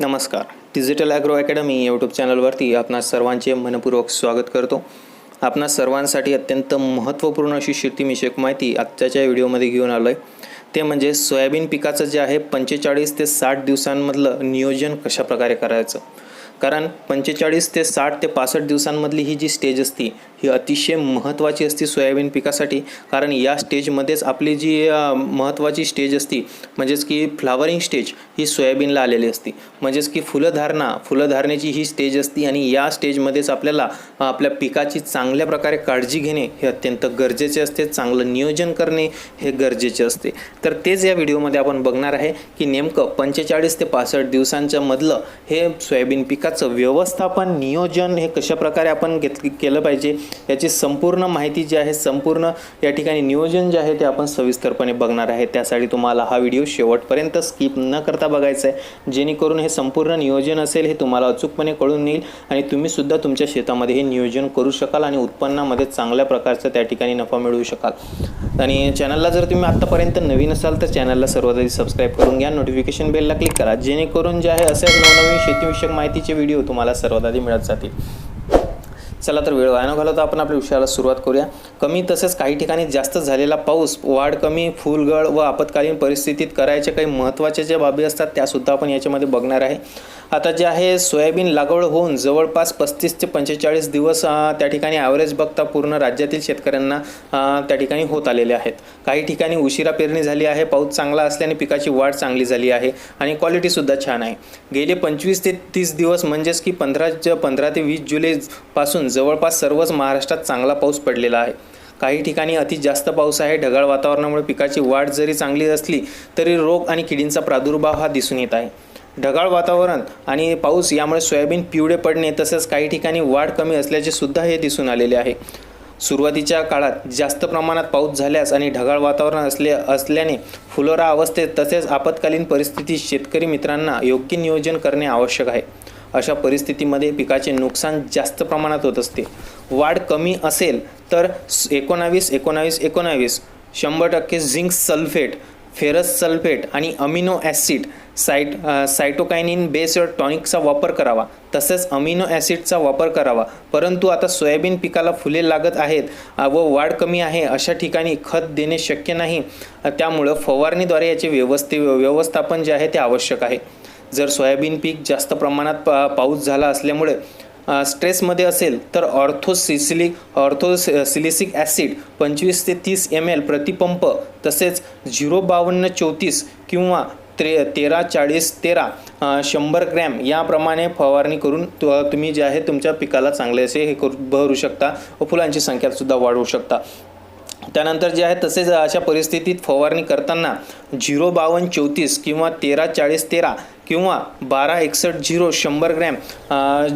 नमस्कार. Digital agro academy YouTube चॅनलवरती आपणा सर्वांचे मनपूर्वक स्वागत करतो. आपणा सर्वांसाठी अत्यंत महत्त्वपूर्ण अशी शेतीविषयक माहिती आजच्याच्या व्हिडिओमध्ये घेऊन आलो आहे ते म्हणजे सोयाबीन पिकाचं जे आहे पंचेचाळीस ते साठ दिवसांमधलं नियोजन कशाप्रकारे करायचं? कारण पंचेचाळीस ते साठ ते पासष्ट दिवसांमधली ही जी स्टेज असती ही अतिशय महत्त्वाची असते सोयाबीन पिकासाठी. कारण या स्टेजमध्येच आपली जी महत्त्वाची स्टेज असती म्हणजेच की फ्लावरिंग स्टेज ही सोयाबीनला आलेली असती. म्हणजेच की फुलधारणा फुलधारणेची ही स्टेज असती आणि या स्टेजमध्येच आपल्याला आपल्या पिकाची चांगल्या प्रकारे काळजी घेणे हे अत्यंत गरजेचे असते. चांगलं नियोजन करणे हे गरजेचे असते. तर तेच या व्हिडिओमध्ये आपण बघणार आहे की नेमकं पंचेचाळीस ते पासष्ट दिवसांच्या मधलं हे सोयाबीन पिका त्याचं व्यवस्थापन नियोजन हे कशाप्रकारे आपण घेत केलं पाहिजे याची संपूर्ण माहिती जी आहे संपूर्ण या ठिकाणी नियोजन जे आहे ते आपण सविस्तरपणे बघणार आहे. त्यासाठी तुम्हाला हा व्हिडिओ शेवटपर्यंत स्किप न करता बघायचा आहे. जेणेकरून हे संपूर्ण नियोजन असेल हे तुम्हाला अचूकपणे कळून येईल आणि तुम्हीसुद्धा तुमच्या शेतामध्ये हे नियोजन करू शकाल आणि उत्पन्नामध्ये चांगल्या प्रकारचा त्या ठिकाणी नफा मिळवू शकाल. आणि चॅनलला जर तुम्ही आत्तापर्यंत नवीन असाल तर चॅनलला सर्वात आधी सबस्क्राईब करून घ्या. नोटिफिकेशन बेलला क्लिक करा. जेणेकरून जे आहे असेच नवनवीन शेतीविषयक माहितीचे व्हिडिओ तुम्हाला सर्वात आधी मिळत जातील. चला तर वेळ वाया न घालवता आपण आपल्या विषयाला सुरुवात करूया. कमी तसेच काही ठिकाणी जास्त झालेला पाऊस वाढ कमी फुलगळ व आपत्कालीन परिस्थितीत करायच्या काही महत्त्वाच्या ज्या बाबी असतात त्यासुद्धा आपण याच्यामध्ये बघणार आहे. आता जे आहे सोयाबीन लागवड होऊन जवळपास पस्तीस ते पंचेचाळीस दिवस त्या ठिकाणी ॲव्हरेज बघता पूर्ण राज्यातील शेतकऱ्यांना त्या ठिकाणी होत आलेले आहेत. काही ठिकाणी उशिरा पेरणी झाली आहे पाऊस चांगला असल्याने पिकाची वाढ चांगली झाली आहे आणि क्वालिटीसुद्धा छान आहे. गेले पंचवीस ते तीस दिवस म्हणजेच की पंधरा पंधरा ते वीस जुलैपासून जवळपास सर्वच महाराष्ट्रात चांगला पाऊस पडलेला आहे. काही ठिकाणी अति जास्त पाऊस आहे. ढगाळ वातावरणामुळे पिकाची वाढ जरी चांगली असली तरी रोग आणि किडींचा प्रादुर्भाव हा दिसून येत आहे. ढगाळ वातावरण आणि पाऊस यामुळे सोयाबीन पिवळे पडणे तसेच काही ठिकाणी वाढ कमी असल्याचे सुद्धा हे दिसून आलेले आहे. सुरुवातीच्या काळात जास्त प्रमाणात पाऊस झाल्यास आणि ढगाळ वातावरण असले असल्याने फुलोरा अवस्थेत तसेच आपत्कालीन परिस्थितीत शेतकरी मित्रांना योग्य नियोजन करणे आवश्यक आहे. अशा परिस्थितीमध्ये पिकाचे नुकसान जास्त प्रमाणात होत असते. वाढ कमी असेल तर एकोणावीस एकोणावीस एकोणावीस शंभर टक्के झिंक सल्फेट फेरस सल्फेट आणि अमिनो ॲसिड साईट सायटोकायनिन बेस्ड टॉनिकचा वापर करावा. तसेच अमिनो ॲसिडचा वापर करावा. परंतु आता सोयाबीन पिकाला फुले लागत आहेत व वाढ कमी आहे अशा ठिकाणी खत देणे शक्य नाही. त्यामुळं फवारणीद्वारे याचे व्यवस्थे व्यवस्थापन जे आहे ते आवश्यक आहे. जर सोयाबीन पीक जास्त प्रमाणात पा पाऊस झाला असल्यामुळे स्ट्रेसमध्ये असेल तर ऑर्थोसिसिलिक ऑर्थोसिलिसिक ॲसिड पंचवीस ते तीस एम एल प्रतिपंप तसेच झिरो बावन्न चौतीस किंवा त्रे तेरा चाळीस तेरा शंभर ग्रॅम याप्रमाणे फवारणी करून तु- तुम्ही जे आहे तुमच्या पिकाला चांगले असे हे करू भरू शकता व फुलांची संख्यासुद्धा वाढवू शकता. त्यानंतर जे आहे तसेच अशा परिस्थितीत फवारणी करताना झिरो बावन्न चौतीस किंवा तेरा चाळीस तेरा किंवा बारा एकसष्ट झिरो शंभर ग्रॅम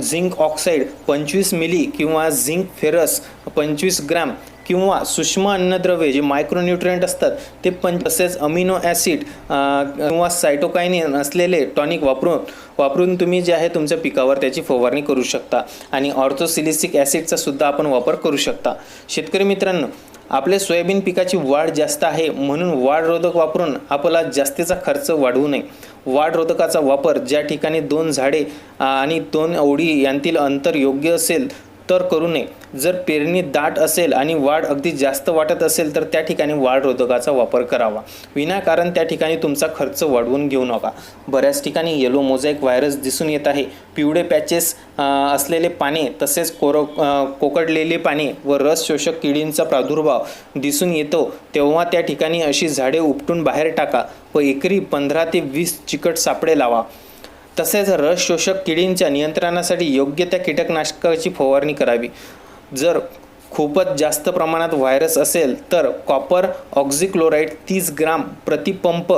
झिंक ऑक्साईड पंचवीस मिली किंवा झिंक फेरस पंचवीस ग्रॅम किंवा सूक्ष्म अन्नद्रव्ये जे मायक्रोन्युट्रियंट असतात ते पण तसेच अमिनो ॲसिड किंवा सायटोकायनिन असलेले टॉनिक वापरून वापरून तुम्ही जे आहे तुमच्या पिकावर त्याची फवारणी करू शकता आणि ऑर्थोसिलिसिक ॲसिडचा सुद्धा आपण वापर करू शकता. शेतकरी मित्रांनो आपले सोयाबीन पिकाची वाढ जास्त आहे म्हणून वाढरोधक वापरून आपला जास्तीचा खर्च वाढवू नये. वाढरोधकाचा वापर ज्या ठिकाणी दोन झाडे आणि दोन ओढी यांतील अंतर योग्य असेल तर करू नये. जर पेरणी दाट असेल आणि वाढ अगदी जास्त वाटत असेल तर त्या ठिकाणी वाढ रोधकाचा वापर करावा. विनाकारण त्या ठिकाणी तुमचा खर्च वाढवून घेऊ नका. बऱ्याच ठिकाणी येलो मोझॅक व्हायरस दिसून येत आहे. पिवळे पॅचेस असलेले पाने तसेच कोरो कोकडलेले पाने व रस शोषक किडींचा प्रादुर्भाव दिसून येतो तेव्हा त्या ठिकाणी अशी झाडे उपटून बाहेर टाका व एकरी पंधरा ते वीस चिकट सापडे लावा. तसेच रस शोषक किडींच्या नियंत्रणासाठी योग्य त्या कीटकनाशकाची फवारणी करावी. जर खूपच जास्त प्रमाणात व्हायरस असेल तर कॉपर ऑक्झिक्लोराईड तीस ग्राम प्रतिपंप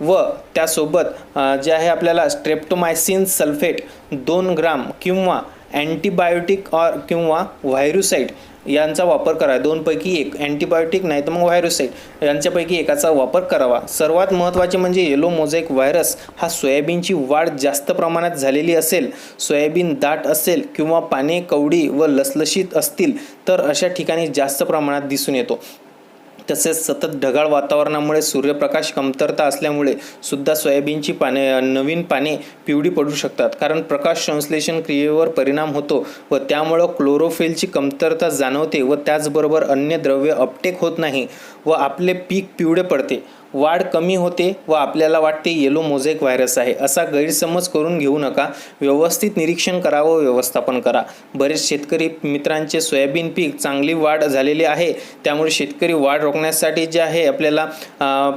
व त्यासोबत जे आहे आपल्याला स्ट्रेप्टोमायसिन सल्फेट दोन ग्राम किंवा अँटीबायोटिक ऑर किंवा व्हायरुसाईड यांचा वापर करा दोनपैकी एक अँटीबायोटिक नाही तर मग व्हायरोसाईड यांच्यापैकी एकाचा वापर करावा. सर्वात महत्त्वाचे म्हणजे येलो मोझॅक व्हायरस हा सोयाबीनची वाढ जास्त प्रमाणात झालेली असेल सोयाबीन दाट असेल किंवा पाने कवडी व लसलशीत असतील तर अशा ठिकाणी जास्त प्रमाणात दिसून येतो. तसेच सतत ढगाळ वातावरणामुळे सूर्यप्रकाश कमतरता असल्यामुळे सुद्धा सोयाबीनची पाने नवीन पाने पिवळी पडू शकतात. कारण प्रकाश संश्लेषण क्रियेवर परिणाम होतो व त्यामुळं क्लोरोफिलची कमतरता जाणवते व त्याचबरोबर अन्य द्रव्य अपटेक होत नाही व आपले पीक पिवळे पडते. वाढ कमी होते व आपल्याला वाटते येलो मोझेक व्हायरस आहे. असा गैरसमज करून घेऊ नका. व्यवस्थित निरीक्षण करा व व्यवस्थापन करा. बरेच शेतकरी मित्रांचे सोयाबीन पीक चांगली वाढ झालेली आहे. त्यामुळे शेतकरी वाढ रोखण्यासाठी जे आहे आपल्याला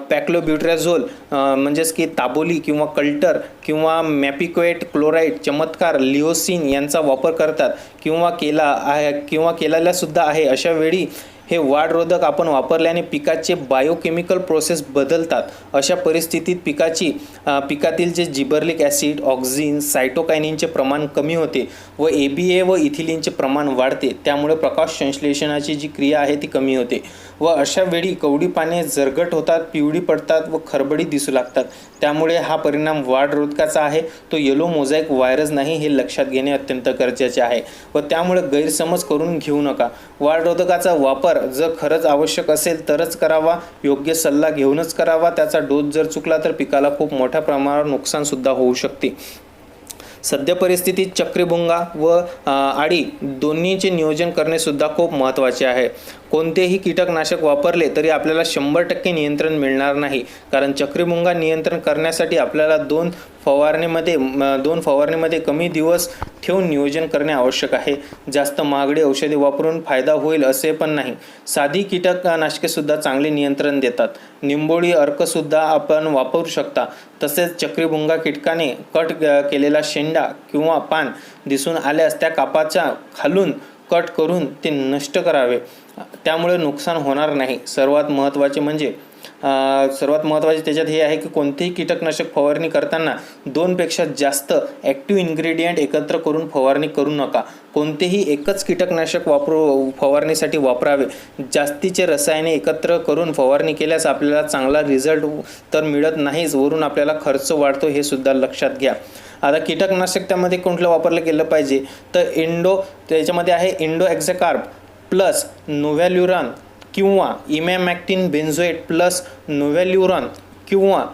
पॅक्लोब्युट्रॅझोल म्हणजेच की ताबोली किंवा कल्टर किंवा मॅपिक्वेट क्लोराईड चमत्कार लिओसिन यांचा वापर करतात किंवा केला आहे किंवा केलेला सुद्धा आहे. अशा वेळी हे वाढरोधक आपण वापरल्याने पिकाचे बायोकेमिकल प्रोसेस बदलतात. अशा परिस्थितीत पिकाची पिकातील जे जिबर्लिक ॲसिड ऑक्झिन सायटोकायनिनचे प्रमाण कमी होते व ए बी ए व इथिलिनचे प्रमाण वाढते. त्यामुळे प्रकाश संश्लेषणाची जी क्रिया आहे ती कमी होते. व अशा वेळी कवडी पाने जरगट होतात पिवळी पडतात व खरबडी दिसू लागतात. त्यामुळे हा परिणाम वाढरोधकाचा आहे. तो येलो मोझॅक व्हायरस नाही हे लक्षात घेणे अत्यंत गरजेचे आहे. व त्यामुळे गैरसमज करून घेऊ नका. वाढरोधकाचा वापर जर खरंच आवश्यक असेल तरच करावा. योग्य सल्ला घेऊनच करावा. त्याचा डोस जर चुकला तर पिकाला खूप मोठ्या प्रमाणावर नुकसानसुद्धा होऊ शकते. सद्य परिस्थितीत चक्रीभुंगा व आडी दोन्हीचे नियोजन करणे सुद्धा खूप महत्त्वाचे आहे. कोणतेही कीटकनाशक वापरले तरी आपल्याला शंभर टक्के नियंत्रण मिळणार नाही. कारण चक्रीमुंगा नियंत्रण करण्यासाठी आपल्याला दोन फवारणीमध्ये दोन फवारणीमध्ये कमी दिवस ठेवून नियोजन करणे आवश्यक आहे. जास्त महागडी औषधे वापरून फायदा होईल असे पण नाही. साधी कीटकनाशकेसुद्धा चांगले नियंत्रण देतात. निंबोळी अर्कसुद्धा आपण वापरू शकता. तसेच चक्रीभुंगा कीटकाने कट केलेला शेंडा किंवा पान दिसून आल्यास त्या कापाच्या खालून कट करून ते नष्ट करावे. त्यामुळे नुकसान होणार नाही. सर्वात महत्त्वाचे म्हणजे सर्वात महत्त्वाचे त्याच्यात हे आहे की कोणतेही कीटकनाशक फवारणी करताना दोनपेक्षा जास्त ॲक्टिव्ह इन्ग्रेडियंट एकत्र करून फवारणी करू नका. कोणतेही एकच कीटकनाशक वापरू फवारणीसाठी वापरावे. जास्तीचे रसायने एकत्र करून फवारणी केल्यास आपल्याला चांगला रिझल्ट तर मिळत नाहीच. वरून आपल्याला खर्च वाढतो हे सुद्धा लक्षात घ्या. आता कीटकनाशक त्यामध्ये कुठलं वापरलं गेलं पाहिजे? तर इंडो त्याच्यामध्ये आहे इंडो एक्झॅकार्प प्लस नोव्हॅल्युरॉन किंवा इमॅमॅक्टिन बेन्झोएट प्लस नोव्हॅल्युरॉन किंवा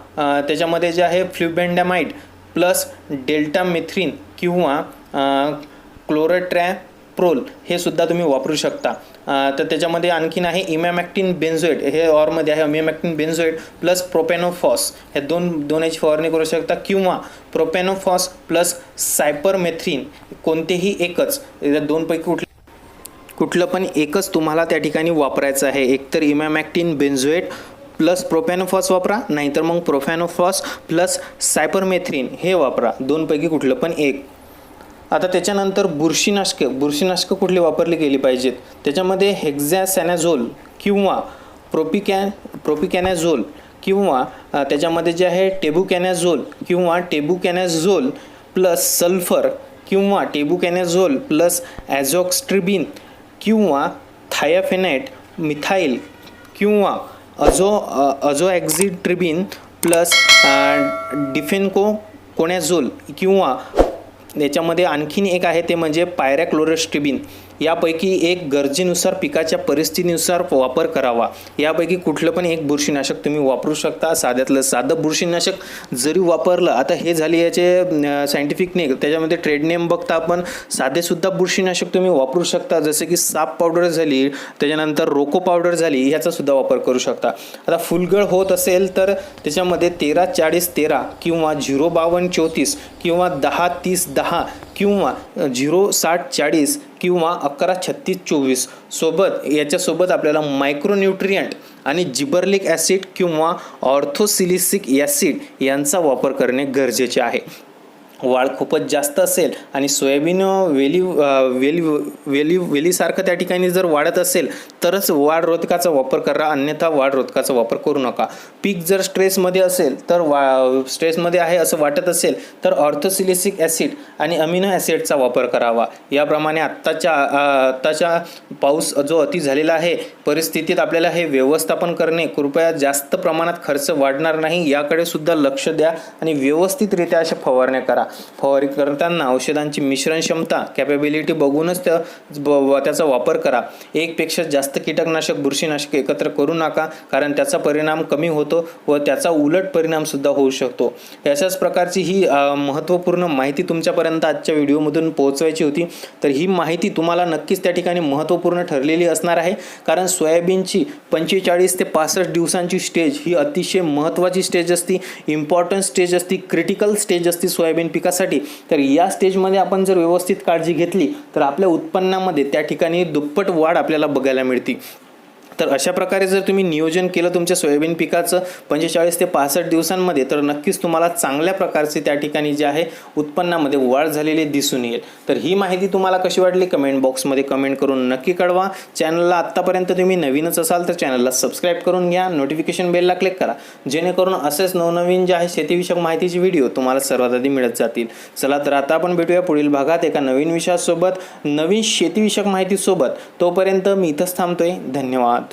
त्याच्यामध्ये जे आहे फ्ल्युबेंडामाइड प्लस डेल्टा मिथ्रिन किंवा क्लोरोट्रॅप्रोल हे सुद्धा तुम्ही वापरू शकता. तर त्याच्यामध्ये आणखीन आहे इमॅमॅक्टिन बेन्झोएट. हे ऑरमध्ये आहे. Emamectin benzoate plus profenofos. हे दोन दोन याची फवारणी करू शकता किंवा प्रोपॅनोफॉस प्लस सायपरमेथ्रिन कोणतेही एकच. दोनपैकी कुठले कुठलं पण एकच तुम्हाला त्या ठिकाणी वापरायचं आहे. एकतर इमॅमॅक्टिन बेन्झोएट प्लस प्रोपॅनोफॉस वापरा नाहीतर मग प्रोफॅनोफॉस प्लस सायपरमेथ्रिन हे वापरा. दोनपैकी कुठलं पण एक. आता त्याच्यानंतर बुरशीनाशकं बुरशीनाशकं कुठली वापरली गेली पाहिजेत? त्याच्यामध्ये हेक्झॅसॅनॅझोल किंवा प्रोपिकॅ प्रोपिकॅनॅझोल किंवा त्याच्यामध्ये जे आहे टेबुकॅनॅझोल किंवा टेबुकॅनॅझोल प्लस सल्फर किंवा टेबुकॅनॅझोल प्लस ॲझॉक्स्ट्रिबिन किंवा थायाफेनाइट मिथाईल किंवा अझो अझोॲक्झिट्रिबिन प्लस डिफेनको कोनॅझोल किंवा याच्यामध्ये आणखीन एक आहे ते म्हणजे पायरॅक्लोरोस्ट्रिबिन यापैकी एक गरजेनुसार पिकाच्या परिस्थितीनुसार वापर करावा. यापैकी कुठलं पण एक बुरशीनाशक तुम्ही वापरू शकता. साध्यातलं साधं बुरशीनाशक जरी वापरलं आता हे झाले याचे सायंटिफिक नेम त्याच्यामध्ये ट्रेड नेम बघता आपण. साधेसुद्धा बुरशीनाशक तुम्ही वापरू शकता. जसे की साप पावडर झाली त्याच्यानंतर रोको पावडर झाली ह्याचासुद्धा वापर करू शकता. आता फुलगळ होत असेल तर त्याच्यामध्ये तेरा चाळीस तेरा किंवा झिरो बावन्न चौतीस किंवा दहा तीस दहा किंवा झिरो साठ चाळीस किंवा अकरा छत्तीस चोवीस सोबत याच्यासोबत आपल्याला मायक्रोन्यूट्रियंट आणि जिबर्लिक ॲसिड किंवा ऑर्थोसिलिसिक ॲसिड यांचा वापर करणे गरजेचे आहे. वाढ खूपच जास्त असेल आणि सोयाबीन वेली वेली वेली वेलीसारखं त्या ठिकाणी जर वाढत असेल तरच वाढ रोधकाचा वापर करा अन्यथा वाढ रोधकाचा वापर करू नका. पीक जर स्ट्रेसमध्ये असेल तर वा स्ट्रेसमध्ये आहे असं वाटत असेल तर ऑर्थोसिलिसिक ॲसिड आणि अमिनो ॲसिडचा वापर करावा. याप्रमाणे आत्ताच्या आत्ताच्या पाऊस जो अति झालेला आहे परिस्थितीत आपल्याला हे व्यवस्थापन करणे कृपया जास्त प्रमाणात खर्च वाढणार नाही याकडे सुद्धा लक्ष द्या आणि व्यवस्थितरित्या अशा फवारण्या करा. फवारणी करताना औषधांची मिश्रण क्षमता कॅपेबिलिटी बघूनच त्या ब- त्याचा वापर करा. एकपेक्षा जास्त कीटकनाशक बुरशीनाशक एकत्र करू नका कारण त्याचा परिणाम कमी होतो व त्याचा उलट परिणामसुद्धा होऊ शकतो. अशाच प्रकारची ही महत्त्वपूर्ण माहिती तुमच्यापर्यंत आजच्या व्हिडिओमधून पोहोचवायची होती. तर ही माहिती तुम्हाला नक्कीच त्या ठिकाणी महत्त्वपूर्ण ठरलेली असणार आहे कारण सोयाबीनची पंचेचाळीस ते पासष्ट दिवसांची स्टेज ही अतिशय महत्त्वाची स्टेज असती इम्पॉर्टंट स्टेज असते क्रिटिकल स्टेज असते सोयाबीन पिकासाठी तर या स्टेजमध्ये आपण जर व्यवस्थित काळजी घेतली तर आपल्या उत्पन्नामध्ये त्या ठिकाणी दुप्पट वाढ आपल्याला बघायला मिळते. तर अशा प्रकारे जर तुम्ही नियोजन केलं तुमच्या सोयाबीन पिकाचं पंचेचाळीस ते पासष्ट दिवसांमध्ये तर नक्कीच तुम्हाला चांगल्या प्रकारचे त्या ठिकाणी जे आहे उत्पन्नामध्ये वाढ झालेली दिसून येईल. तर ही माहिती तुम्हाला कशी वाटली कमेंट बॉक्समध्ये कमेंट करून नक्की कळवा. चॅनलला आत्तापर्यंत तुम्ही नवीनच असाल तर चॅनलला सबस्क्राईब करून घ्या नोटिफिकेशन बेलला क्लिक करा. जेणेकरून असेच नवनवीन जे आहे शेतीविषयक माहितीचे व्हिडिओ तुम्हाला सर्वात आधी मिळत जातील. चला तर आता आपण भेटूया पुढील भागात एका नवीन विषयासोबत नवीन शेतीविषयक माहितीसोबत. तोपर्यंत मी इथंच थांबतोय. धन्यवाद.